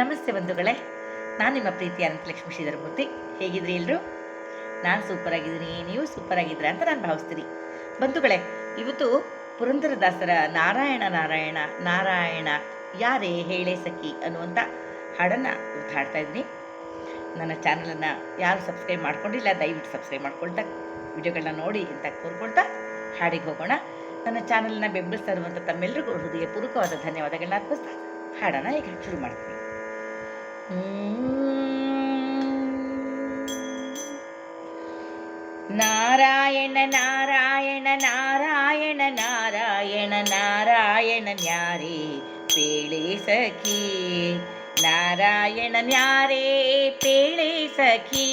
ನಮಸ್ತೆ ಬಂಧುಗಳೇ. ನಾನು ನಿಮ್ಮ ಪ್ರೀತಿ ಅನಂತಲಕ್ಷ್ಮಿ ಶ್ರೀಧರಮೂರ್ತಿ. ಹೇಗಿದ್ರಿ ಎಲ್ಲರೂ ನಾನು ಸೂಪರ್ ಆಗಿದ್ದೀನಿ ನೀವು ಸೂಪರ್ ಆಗಿದ್ದೀರಾ ಅಂತ ನಾನು ಭಾವಿಸ್ತೀನಿ. ಬಂಧುಗಳೇ, ಇವತ್ತು ಪುರಂದರದಾಸರ ನಾರಾಯಣ ನಾರಾಯಣ ನಾರಾಯಣ, ಯಾರೇ ಹೇಳೆ ಸಖಿ ಅನ್ನುವಂಥ ಹಾಡನ್ನು ಇವತ್ತು ಹಾಡ್ತಾ ಇದ್ದೀನಿ. ನನ್ನ ಚಾನಲನ್ನು ಯಾರು ಸಬ್ಸ್ಕ್ರೈಬ್ ಮಾಡ್ಕೊಂಡಿಲ್ಲ, ದಯವಿಟ್ಟು ಸಬ್ಸ್ಕ್ರೈಬ್ ಮಾಡ್ಕೊಳ್ತಾ, ವಿಡಿಯೋಗಳನ್ನ ನೋಡಿ ಅಂತ ಕೋರ್ಕೊಳ್ತಾ ಹಾಡಿಗೆ ಹೋಗೋಣ. ನನ್ನ ಚಾನಲನ್ನು ಬೆಂಬಲಿಸ್ತಾ ಇರುವಂಥ ತಮ್ಮೆಲ್ಲರಿಗೂ ಹೃದಯಪೂರ್ವಕವಾದ ಧನ್ಯವಾದಗಳನ್ನ ಅರ್ಪಿಸ್ತಾ ಹಾಡನ್ನು ಈಗ ಶುರು ಮಾಡ್ತೀನಿ ನಾರಾಯಣ ನಾರಾಯಣ ನಾರಾಯಣ ನಾರಾಯಣ ನಾರಾಯಣ ನ್ಯಾರೇ ಪೇಳೆ ಸಖಿ ನಾರಾಯಣ ನ್ಯಾರೇ ಪೇಳೆ ಸಖಿ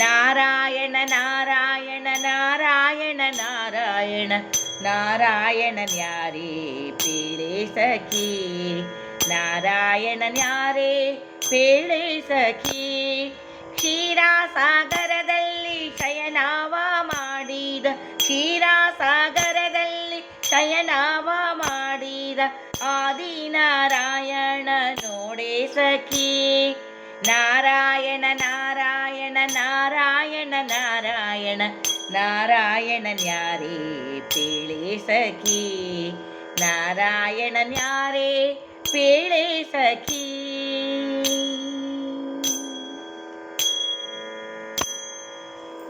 ನಾರಾಯಣ ನಾರಾಯಣ ನಾರಾಯಣ ನಾರಾಯಣ ನಾರಾಯಣ ನ್ಯಾರೇ ಪೇಳೆ ಸಖಿ ನಾರಾಯಣ ಯಾರೇ? ಪೇಳೆ ಸಖಿ, ಕ್ಷೀರಾಸಾಗರದಲ್ಲಿ ಶಯನಾವ ಮಾಡಿದ, ಕ್ಷೀರಾಸಾಗರದಲ್ಲಿ ಶಯನಾವ ಮಾಡಿದ ಆದಿನಾರಾಯಣ ನೋಡೆ ಸಖಿ. ನಾರಾಯಣ ನಾರಾಯಣ ನಾರಾಯಣ ನಾರಾಯಣ ನಾರಾಯಣ ನ್ಯಾರೇ ಪೇಳೆ ಸಖಿ ನಾರಾಯಣ ನ್ಯಾರೇ ಪೇಳೆ ಸಖಿ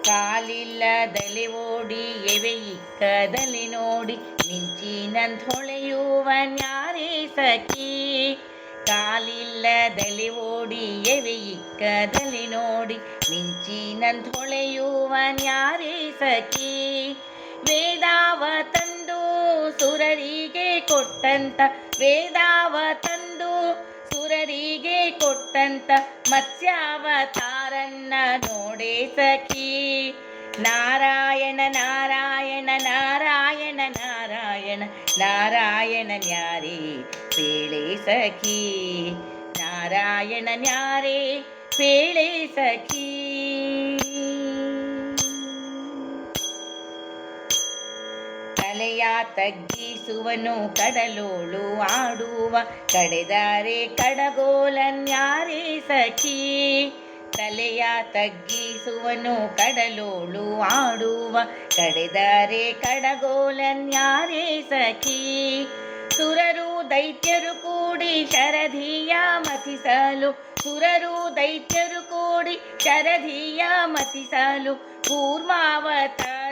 ಕಾಲಿಲ್ಲದಲ್ಲಿ ಓಡಿ ಎವೆ ಇಕ್ಕದಲ್ಲಿ ನೋಡಿ ಮಿಂಚಿನಂತ ಹೊಳೆಯುವ ನ್ಯಾರೇ ಸಖಿ ಕಾಲಿಲ್ಲದಲ್ಲಿ ಓಡಿ ಎವೆ ಇಕ್ಕದಲ್ಲಿ ನೋಡಿ ಮಿಂಚಿನಂತ ಹೊಳೆಯುವ ನ್ಯಾರೇ ಸಖಿ ವೇದಾವ ತಂದು ಸುರರಿಗೆ ಕೊಟ್ಟಂತ ವೇದಾವ ತಂದು ಸುರರಿಗೆ ಕೊಟ್ಟಂತ ಮತ್ಸ್ಯಾವತಾರನ್ನ ನೋಡೆ ಸಖಿ. ನಾರಾಯಣ ನಾರಾಯಣ ನಾರಾಯಣ ನಾರಾಯಣ ನಾರಾಯಣ ನ್ಯಾರಿ ಪೇಳೆ ಸಖಿ. ನಾರಾಯಣ ನ್ಯಾರೇ ಪೇಳೆ ಸಖಿ. ತಲೆಯ ತಗ್ಗಿಸುವನು ಕಡಲೋಳು ಆಡುವ ಕಡೆದಾರೆ ಕಡಗೋಲನ್ಯಾರೇ ಸಖಿ? ತಲೆಯ ತಗ್ಗಿಸುವನು ಕಡಲೋಳು ಆಡುವ ಕಡೆದಾರೆ ಕಡಗೋಲನ್ಯಾರೇ ಸಖಿ? ಸುರರು ದೈತ್ಯರು ಕೂಡಿ ಶರಧಿಯ ಮತಿಸಲು, ಸುರರು ದೈತ್ಯರು ಕೂಡಿ ಶರಧಿಯ ಮತಿಸಲು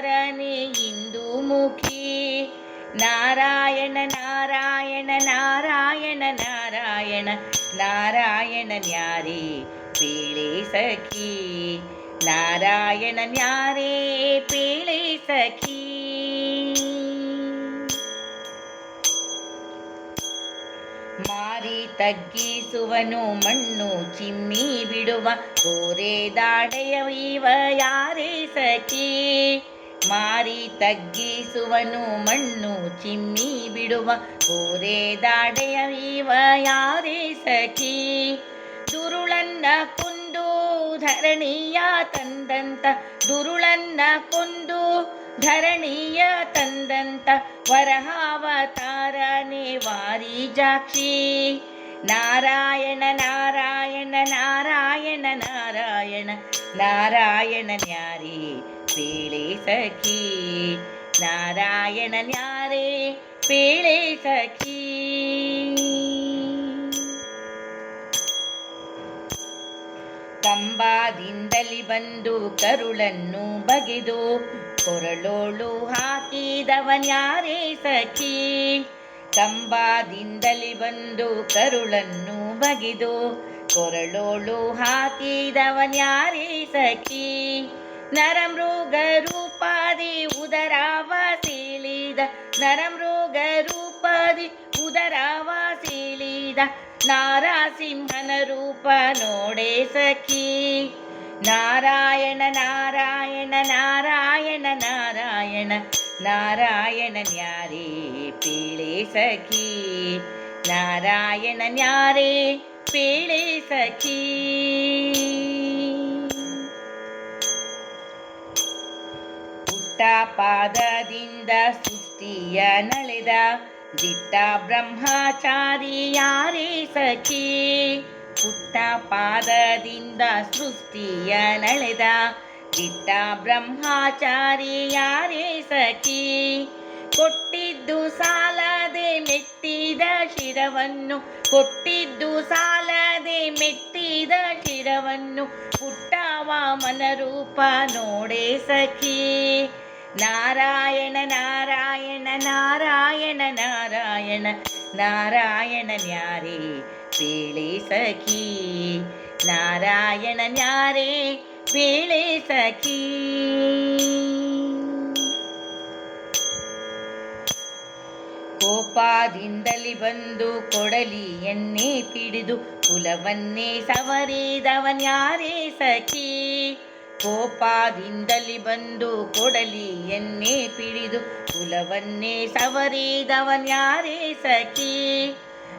ಕೂರ್ಮಾವತಾರನೆ ಇಂದು ಮುಖಿ. ನಾರಾಯಣ ನಾರಾಯಣ ನಾರಾಯಣ ನಾರಾಯಣ ನಾರಾಯಣ ನ್ಯಾರಿ ಪೇಳೆ ಸಖಿ. ನಾರಾಯಣ ನ್ಯಾರೇ ಪೇಳೆ ಸಖಿ. ಮಾರಿ ತಗ್ಗಿಸುವನು, ಮಣ್ಣು ಚಿಮ್ಮಿ ಬಿಡುವ, ಕೋರೆ ದಾಡೆಯ ಇವ ಯಾರೇ ಸಖಿ? ಮಾರಿ ತಗ್ಗಿಸುವನು, ಮಣ್ಣು ಚಿಮ್ಮಿ ಬಿಡುವ ಕೋರೆ ದಾಡೆಯ ಇವ ಯಾರೇ ಸಖಿ? ದುರುಳನ್ನ ಕೊಂದು ಧರಣಿಯ ತಂದಂತ, ದುರುಳನ್ನ ಕೊಂದು ಧರಣಿಯ ತಂದಂತ, ವರಹಾವತಾರನೆ ವಾರಿಜಾಕ್ಷಿ ನಾರಾಯಣ ನಾರಾಯಣ ನಾರಾಯಣ ನಾರಾಯಣ ನಾರಾಯಣ ನ್ಯಾರಿ, ಪೀಳಿ ಸಖಿ. ನಾರಾಯಣ ನ್ಯಾರಿ, ಪೀಳಿ ಸಖಿ. ಕಂಬಾದಿಂದಲಿ ಬಂದು ಕರುಳನ್ನು ಬಗೆದು, ಕೊರಳೋಳು ಹಾಕಿದವನ್ಯಾರೇ ಸಖಿ. ಕಂಬಾದಿಂದಲಿ ಬಂದು ಕರುಳನ್ನು ಬಗಿದು ಕೊರಳೋಳು ಹಾಕಿದವನ್ಯಾರೇ ಸಖಿ? ನರಮೃಗ ರೂಪಾದಿ ಉದರಾವ ಸೀಳಿದ ನರಮೃಗ ರೂಪಾದಿ ಉದರಾವ ಸೀಳಿದ, ನಾರಾಸಿಂಹನ ರೂಪ ನೋಡೆ ಸಖಿ. ನಾರಾಯಣ ನಾರಾಯಣ ನಾರಾಯಣ ನಾರಾಯಣ ನಾರಾಯಣ ನ್ಯಾರೇ ಪೇಳೆ ಸಖಿ ನಾರಾಯಣ ನ್ಯಾರೇ ಪೇಳೆ ಸಖಿ ಪುಟ್ಟ ಪಾದದಿಂದ ಸೃಷ್ಟಿಯ ನಳೆದ ದಿಟ್ಟ ಬ್ರಹ್ಮಚಾರಿ ಯಾರೇ ಸಖಿ ಪುಟ್ಟ ಪಾದದಿಂದ ಸೃಷ್ಟಿಯ ನಳೆದ ದಿಟ್ಟ ಬ್ರಹ್ಮಚಾರಿ ಯಾರೇ ಸಖಿ? ಕೊಟ್ಟಿದ್ದು ಸಾಲದೆ ಮೆಟ್ಟಿದ ಶಿರವನ್ನು, ಕೊಟ್ಟಿದ್ದು ಸಾಲದೆ ಮೆಟ್ಟಿದ ಶಿರವನ್ನು ಪುಟ್ಟವ ಮನರೂಪ ನೋಡೆ ಸಖಿ. ನಾರಾಯಣ ನಾರಾಯಣ ನಾರಾಯಣ ನಾರಾಯಣ ನಾರಾಯಣ ನ್ಯಾರೇ ಪೇಳೆ ಸಖಿ. ನಾರಾಯಣ ನ್ಯಾರೇ ಬೀಳಿ ಸಖಿ. ಕೋಪಾದಿಂದಲಿ ಬಂದು ಕೊಡಲಿ ಎನ್ನೇ ಪಿಡಿದು ಕುಲವನ್ನೇ ಸವರಿದವನ್ಯಾರೇ ಸಖಿ. ಕೋಪಾದಿಂದಲಿ ಬಂದು ಕೊಡಲಿ ಎನ್ನೇ ಪಿಡಿದು ಕುಲವನ್ನೇ ಸವರಿದವನ್ಯಾರೇ ಸಖಿ.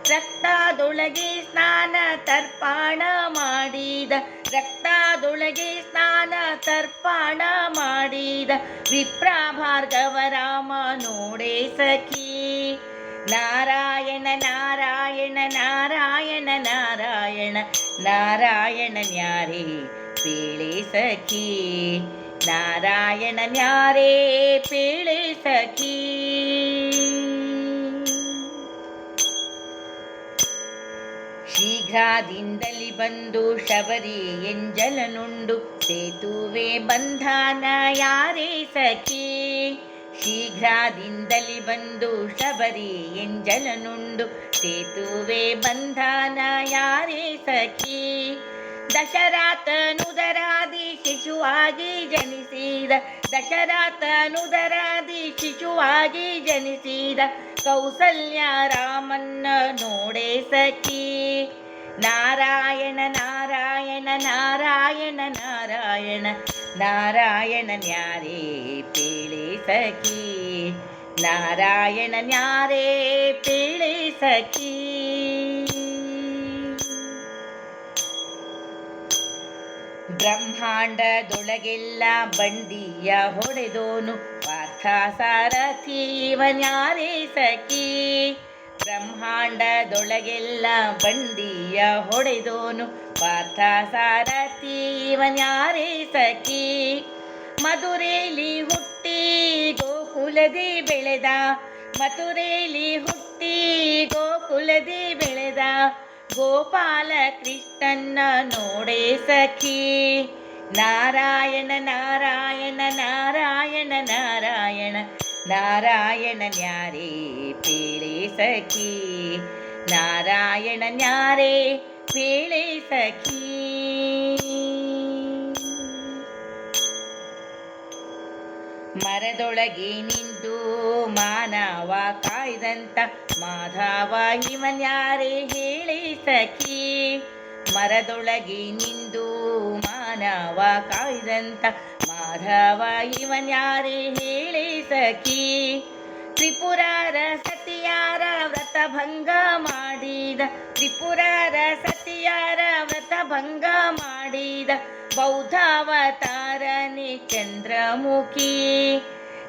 ರಕ್ತದೊಳಗೆ ಸ್ನಾನ ತರ್ಪಣ ಮಾಡಿದ. ರಕ್ತದೊಳಗೆ ಸ್ನಾನ ತರ್ಪಣ ಮಾಡಿದ. ವಿಪ್ರ ಭಾರ್ಗವ ರಾಮ ನೋಡೆ ಸಖಿ. ನಾರಾಯಣ ನಾರಾಯಣ ನಾರಾಯಣ ನಾರಾಯಣ ನಾರಾಯಣ ನ್ಯಾರೇ ಪೇಳೆ ಸಖಿ. ನಾರಾಯಣ ನ್ಯಾರೇ ಪೇಳೆ ಸಖಿ. ಶೀಘ್ರದಿಂದಲಿ ಬಂದು ಶಬರಿ ಎಂಜಲನುಂಡು ಸೇತುವೆ ಬಂಧನ ಯಾರೇ ಸಖಿ? ಶೀಘ್ರದಿಂದಲಿ ಬಂದು ಶಬರಿ ಎಂಜಲನುಂಡು ಸೇತುವೆ ಬಂಧನ ಯಾರೇ ಸಖಿ? ದಶರಾತನುದರಾದಿ ಶಿಶುವಾಗಿ ಜನಿಸಿದ ದಶರಾತನುದರಾದಿ ಶಿಶುವಾಗಿ ಜನಿಸಿದ ಕೌಸಲ್ಯ ರಾಮನ್ನ ನೋಡೆ ಸಖಿ. ನಾರಾಯಣ ನಾರಾಯಣ ನಾರಾಯಣ ನಾರಾಯಣ ನಾರಾಯಣ ನ್ಯಾರೇ ಪೀಳಿ ಸಖಿ ನಾರಾಯಣ ನ್ಯಾರೇ ಪೀಳಿ ಸಖಿ ಬ್ರಹ್ಮಾಂಡದೊಳಗೆಲ್ಲ ಬಂಡಿಯ ಹೊಡೆದೋನು ಪಾರ್ಥ ಸಾರಥಿ ಇವನ್ಯಾರೇ ಸಖಿ. ಬ್ರಹ್ಮಾಂಡದೊಳಗೆಲ್ಲ ಬಂಡಿಯ ಹೊಡೆದೋನು ಪಾರ್ಥ ಸಾರಥಿ ಇವನ್ಯಾರೇ ಸಖಿ? ಮಧುರೇಲಿ ಹುಟ್ಟಿ ಗೋಕುಲದಿ ಬೆಳೆದ, ಮಧುರೇಲಿ ಹುಟ್ಟಿ ಗೋಕುಲದಿ ಬೆಳೆದ, ಗೋಪಾಲ ಕೃಷ್ಣನ್ನ ನೋಡೆ ಸಖಿ. ನಾರಾಯಣ ನಾರಾಯಣ ನಾರಾಯಣ ನಾರಾಯಣ ನಾರಾಯಣ ನ್ಯಾರೇ ಪೇಳೆ ಸಖಿ ನಾರಾಯಣ ನ್ಯಾರೇ ಪೇಳೆ ಸಖಿ ಮರದೊಳಗೆ ನಿಂತು ಮಾನವ ಕಾಯ್ದಂತ ಮಾಧವ ಇವನ್ಯಾರೇ ಹೇಳಿ ಸಖಿ ಮರದೊಳಗೆ ನಿಂದು ಮಾನವ ಕಾಯ್ದಂತ ಮಾಧವ ಇವನ್ಯಾರೇ ಹೇಳಿ ಸಖಿ? ತ್ರಿಪುರಾರ ಸತಿಯಾರ ವ್ರತ ಭಂಗ ಮಾಡಿದ. ತ್ರಿಪುರಾರ ಸತಿಯಾರ ವ್ರತ ಭಂಗ ಮಾಡಿದ. ಬೌದ್ಧಾವತಾರನಿ ಚಂದ್ರಮುಖಿ.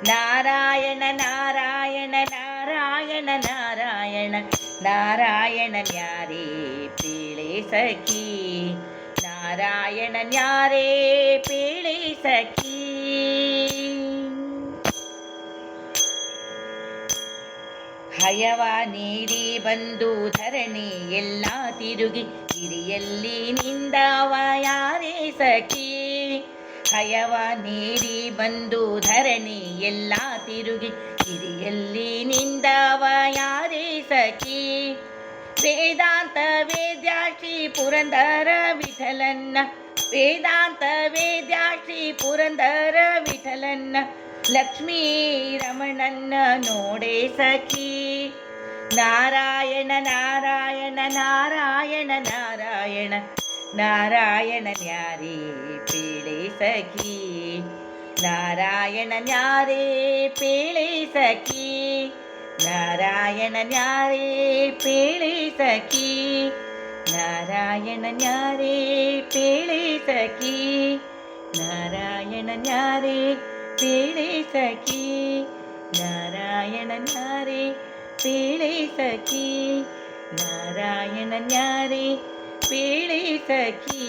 ನಾರಾಯಣ ನಾರಾಯಣ ನಾರಾಯಣ ನಾರಾಯಣ ನಾರಾಯಣ ನ್ಯಾರೇ ಪೇಳೆ ಸಖಿ? ನಾರಾಯಣ ನ್ಯಾರೇ ಪೇಳೆ ಸಖಿ? ಹಯವ ನೀಡಿ ಬಂದು ಧರಣಿ ಎಲ್ಲ ತಿರುಗಿ, ಹಿರಿಯಲ್ಲಿ ನಿಂದವ ಯಾರೇ ಸಖಿ. ಹಯವ ನೀಡಿ ಬಂದು ಧರಣಿ ಎಲ್ಲ ತಿರುಗಿ, ಹಿರಿಯಲ್ಲಿ ನಿಂದವ ಯಾರೇ ಸಖಿ. ವೇದಾಂತ ವೇದ್ಯಾಶಿ ಪುರಂದರ ವಿಠಲನ್ನ, ವೇದಾಂತ ವೇದ್ಯಾಶಿ ಪುರಂದರ ವಿಠಲನ್ನ ಲಕ್ಷ್ಮೀ ರಮಣನ್ನ ನೋಡೆ ಸಖಿ ನಾರಾಯಣ ನಾರಾಯಣ ನಾರಾಯಣ ನಾರಾಯಣ ನಾರಾಯಣ ನ್ಯಾರೇ ಪೇಳೆ ಸಖಿ ನಾರಾಯಣ ನ್ಯಾರೇ ಪೇಳೆ ಸಖಿ ನಾರಾಯಣ ನ್ಯಾರೇ ಪೇಳೆ ಸಖಿ ನಾರಾಯಣ ನ್ಯಾರೇ ಪೇಳೆ ಸಖಿ ನಾರಾಯಣ ನ್ಯಾರೇ ಪೇಳೆ ಸಖಿ ನಾರಾಯಣ ನ್ಯಾರೇ ಪೇಳೆ ಸಖಿ ನಾರಾಯಣ ನ್ಯಾರೇ ಪೇಳೆ ಸಖಿ